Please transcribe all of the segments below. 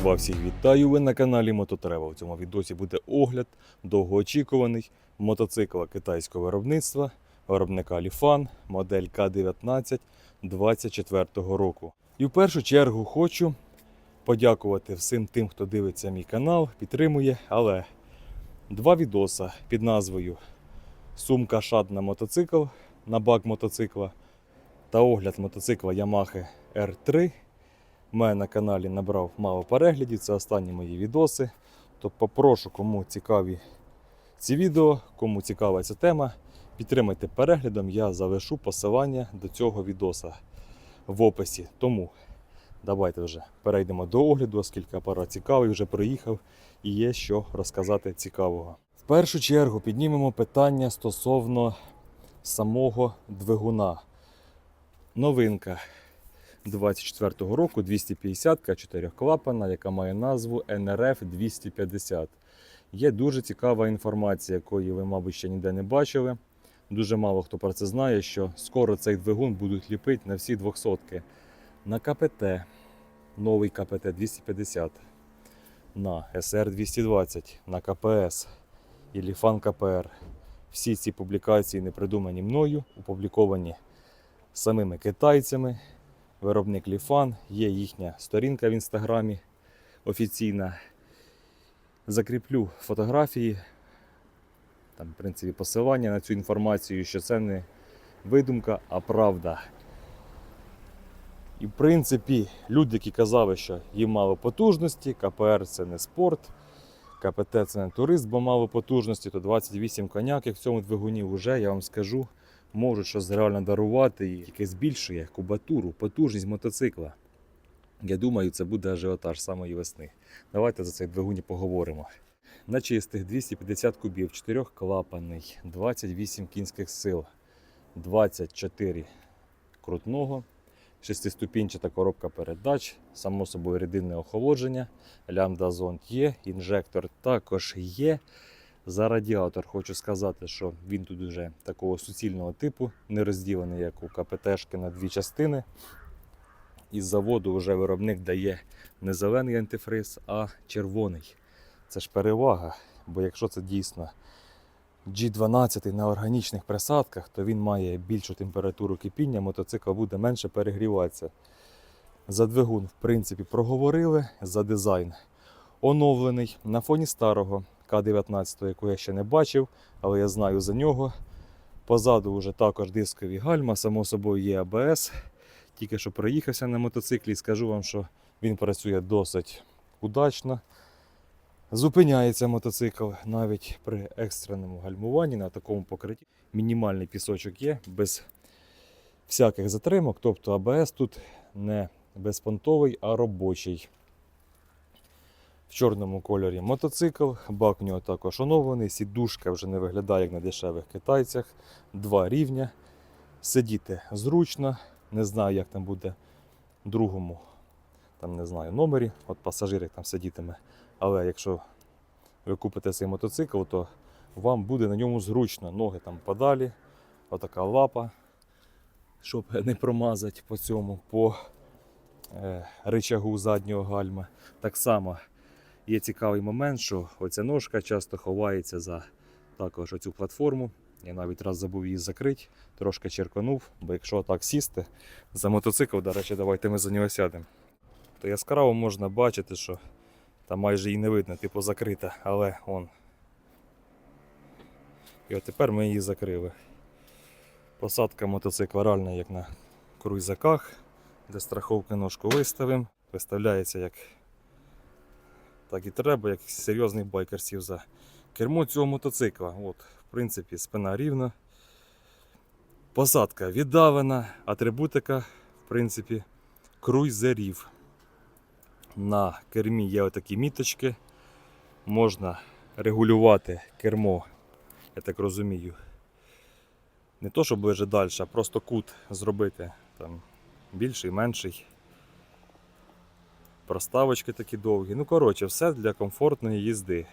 Братва, всіх вітаю! Ви на каналі Мототрева. У цьому відосі буде огляд довгоочікуваний мотоцикла китайського виробництва, виробника Ліфан, модель К19 24 року. І в першу чергу хочу подякувати всім тим, хто дивиться мій канал, підтримує, але два відоса під назвою Сумка шат на мотоцикл на бак мотоцикла та огляд мотоцикла Yamaha R3 у мене на каналі набрав мало переглядів, це останні мої відоси. То попрошу, кому цікаві ці відео, кому цікава ця тема, підтримайте переглядом, я залишу посилання до цього відоса в описі. Тому давайте вже перейдемо до огляду, оскільки апарат цікавий, вже проїхав і є що розказати цікавого. В першу чергу піднімемо питання стосовно самого двигуна. Новинка 24 року 250 4клапана, яка має назву NRF 250. Є дуже цікава інформація, якої ви, мабуть, ще ніде не бачили. Дуже мало хто про це знає, що скоро цей двигун будуть ліпити на всі 200-ки. На КПТ, новий КПТ 250, на СР 220, на КПС і Ліфан КПР. Всі ці публікації не придумані мною, опубліковані самими китайцями виробник Ліфан, є їхня сторінка в інстаграмі офіційна. Закріплю фотографії, там, в принципі, посилання на цю інформацію, що це не видумка, а правда. І в принципі, люди, які казали, що їм мало потужності, КПР це не спорт, КПТ це не турист, бо мало потужності, то 28 коняк, як в цьому двигуні вже, я вам скажу, можуть щось реально дарувати і яке збільшує кубатуру, потужність мотоцикла. Я думаю, це буде ажіотаж самої весни. Давайте за цей двигун і поговоримо. На чистих 250 кубів, 4 клапаний, 28 кінських сил, 24 крутного, шестиступінчата коробка передач, само собою рідинне охолодження, лямбда зонд є, інжектор також є. За радіатор хочу сказати, що він тут вже такого суцільного типу, не розділений, як у КПТшки на дві частини. Із заводу вже виробник дає не зелений антифриз, а червоний. Це ж перевага, бо якщо це дійсно G12 на органічних присадках, то він має більшу температуру кипіння, мотоцикл буде менше перегріватися. За двигун, в принципі, проговорили, за дизайн оновлений на фоні старого К-19, яку я ще не бачив, але я знаю за нього. Позаду вже також дискові гальма, само собою є АБС. Тільки що проїхався на мотоциклі скажу вам, що він працює досить удачно. Зупиняється мотоцикл навіть при екстреному гальмуванні на такому покритті. Мінімальний пісочок є, без всяких затримок. Тобто АБС тут не безпонтовий, а робочий. В чорному кольорі мотоцикл, бак у нього також оновлений, сідушка вже не виглядає як на дешевих китайцях. Два рівня. Сидіти зручно. Не знаю, як там буде другому там, не знаю, номері, от пасажир як там сидітиме. Але якщо ви купите цей мотоцикл, то вам буде на ньому зручно. Ноги там подалі, отака лапа, щоб не промазати по цьому, по е, ричагу заднього гальма. Так само є цікавий момент, що оця ножка часто ховається за також оцю платформу. Я навіть раз забув її закрити, трошки черканув, бо якщо так сісти за мотоцикл, до речі, давайте ми за нього сядемо. То яскраво можна бачити, що там майже її не видно, типу закрита, але он. І от тепер ми її закрили. Посадка мотоцикла реальна, як на круйзаках, де страховки ножку виставимо. Виставляється як так і треба, як серйозний байкер сів за кермо цього мотоцикла. От, в принципі, спина рівна. Посадка віддавана, атрибутика, в принципі, круйзерів. На кермі є отакі міточки. Можна регулювати кермо, я так розумію. Не то, щоб вже далі, а просто кут зробити там більший, менший. Проставочки такі довгі. Ну, коротше, все для комфортної їзди.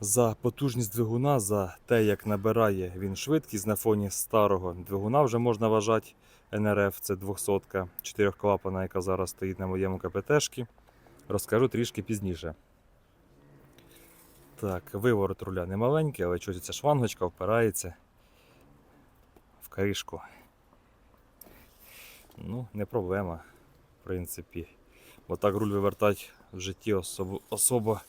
За потужність двигуна, за те, як набирає він швидкість на фоні старого двигуна, вже можна вважати НРФ, це 200 4 клапана, яка зараз стоїть на моєму КПТшці. розкажу трішки пізніше. Так, виворот руля не маленький, але чогось ця шлангочка впирається в кришку. Ну, не проблема, в принципі. Бо так руль вивертати в житті особо, особо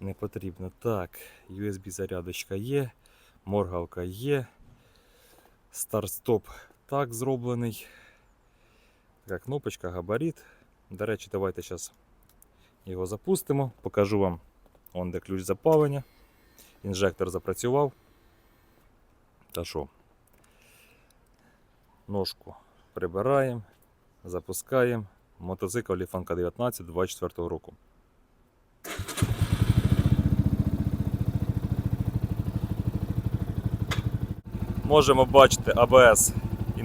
не потрібно. Так, USB зарядочка є, моргалка є. Старт-стоп так зроблений. Така кнопочка, габарит. До речі, давайте зараз його запустимо. Покажу вам, он де ключ запалення. Інжектор запрацював. Та що? Ножку прибираємо, запускаємо. Мотоцикл Ліфанка 19 24 року. Можемо бачити АБС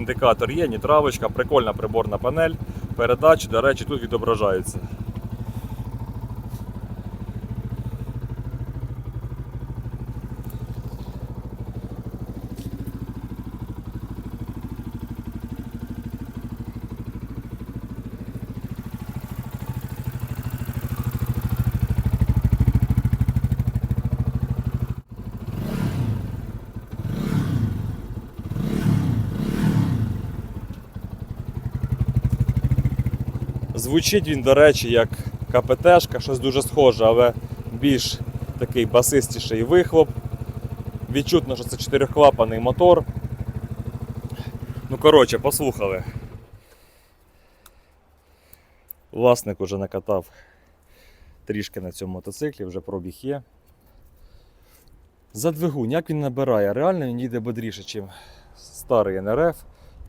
індикатор є, нітравочка, прикольна приборна панель. Передачі, до речі, тут відображаються. Звучить він, до речі, як КПТшка, щось дуже схоже, але більш такий басистіший вихлоп. Відчутно, що це чотирьохклапаний мотор. Ну, коротше, послухали. Власник уже накатав трішки на цьому мотоциклі, вже пробіг є. За двигун, як він набирає? Реально він їде бодріше, ніж старий НРФ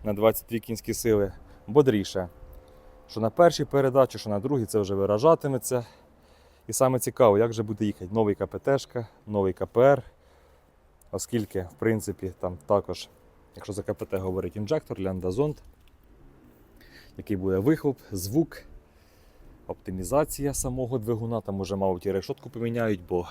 на 22 кінські сили. Бодріше що на першій передачі, що на другій це вже виражатиметься. І саме цікаво, як же буде їхати новий КПТшка, новий КПР. Оскільки, в принципі, там також, якщо за КПТ говорить інжектор, ляндазонт, який буде вихлоп, звук, оптимізація самого двигуна, там уже, мабуть, і решетку поміняють, бо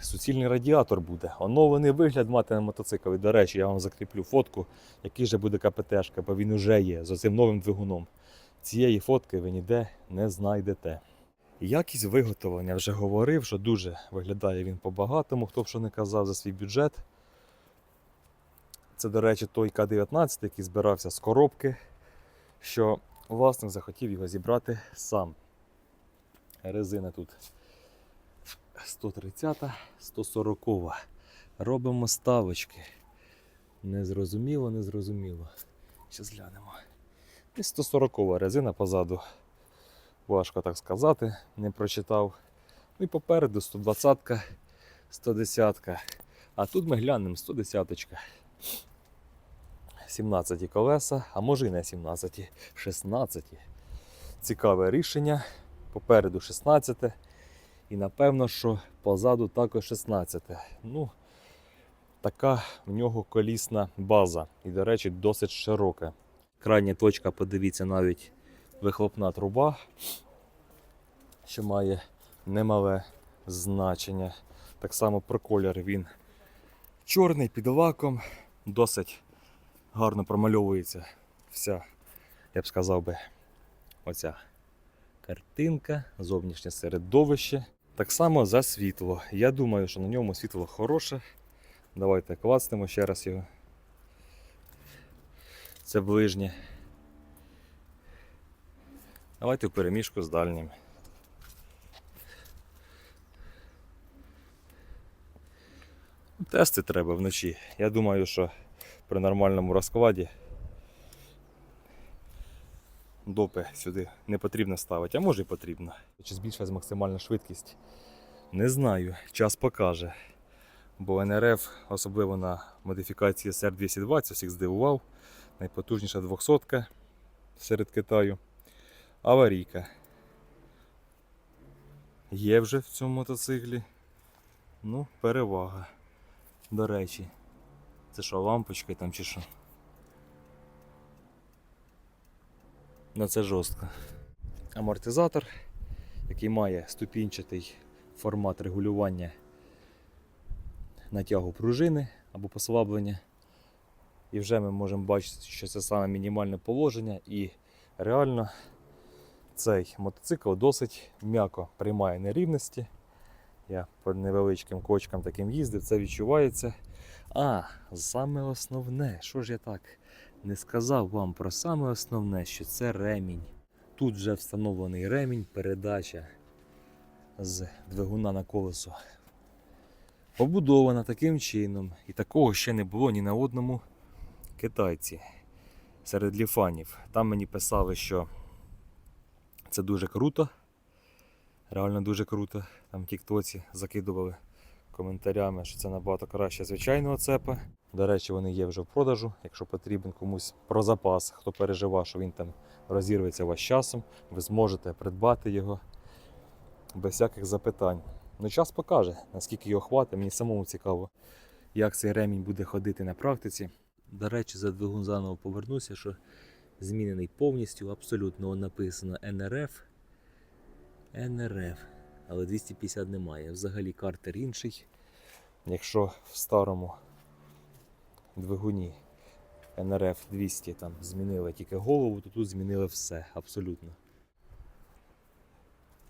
суцільний радіатор буде. Оновлений вигляд мати на мотоцикл. І, до речі, я вам закріплю фотку, який же буде КПТшка, бо він уже є з цим новим двигуном. Цієї фотки ви ніде не знайдете. Якість виготовлення вже говорив, що дуже виглядає він по-багатому, хто б що не казав за свій бюджет. Це, до речі, той К-19, який збирався з коробки, що власник захотів його зібрати сам. Резина тут 130, 140. Робимо ставочки. Незрозуміло, незрозуміло. Зараз глянемо. І 140 резина позаду. Важко так сказати, не прочитав. Ну і попереду 120, 110. А тут ми глянемо 110. -ка. 17 колеса, а може і не 17, 16. Цікаве рішення. Попереду 16. І напевно, що позаду також 16. Ну, така в нього колісна база. І, до речі, досить широка. Крайня точка, подивіться, навіть вихлопна труба, що має немале значення. Так само про колір він чорний під лаком, досить гарно промальовується вся, я б сказав би, оця картинка, зовнішнє середовище. Так само за світло. Я думаю, що на ньому світло хороше. Давайте клацнемо ще раз його. Це ближнє. Давайте в переміжку з дальнім. Тести треба вночі. Я думаю, що при нормальному розкладі допи сюди не потрібно ставити, а може і потрібно. Чи збільшилась максимальна швидкість? Не знаю, час покаже. Бо НРФ, особливо на модифікації SR220, всіх здивував. Найпотужніша 200 серед Китаю. Аварійка. Є вже в цьому мотоциклі. Ну, перевага. До речі. Це що, лампочки там чи що? Ну це жорстко. Амортизатор, який має ступінчатий формат регулювання натягу пружини або послаблення. І вже ми можемо бачити, що це саме мінімальне положення і реально Цей мотоцикл досить м'яко приймає нерівності. Я по невеличким кочкам таким їздив, це відчувається. А, саме основне, що ж я так не сказав вам про саме основне, що це ремінь. Тут вже встановлений ремінь, передача з двигуна на колесо. Побудована таким чином, і такого ще не було ні на одному китайці серед ліфанів. Там мені писали, що це дуже круто. Реально дуже круто. Там Тіктоці закидували коментарями, що це набагато краще звичайного цепа. До речі, вони є вже в продажу. Якщо потрібен комусь про запас, хто переживав, що він там розірветься вас часом, ви зможете придбати його без всяких запитань. Ну, час покаже, наскільки його хватить. Мені самому цікаво, як цей ремінь буде ходити на практиці. До речі, за двигун заново повернуся, що змінений повністю, абсолютно написано НРФ. НРФ. Але 250 немає. Взагалі картер інший. Якщо в старому двигуні НРФ 200 там змінили тільки голову, то тут змінили все абсолютно.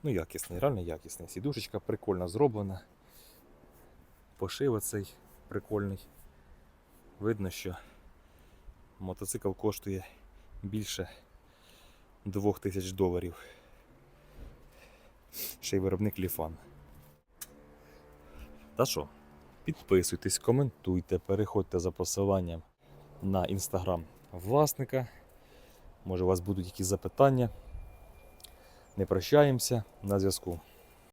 Ну, якісний, реально якісний. Сідушечка прикольно зроблена. Пошив оцей прикольний. Видно, що мотоцикл коштує більше 2000 доларів. Ще й виробник Ліфан. Та що? Підписуйтесь, коментуйте, переходьте за посиланням на інстаграм власника. Може, у вас будуть якісь запитання. Не прощаємося на зв'язку.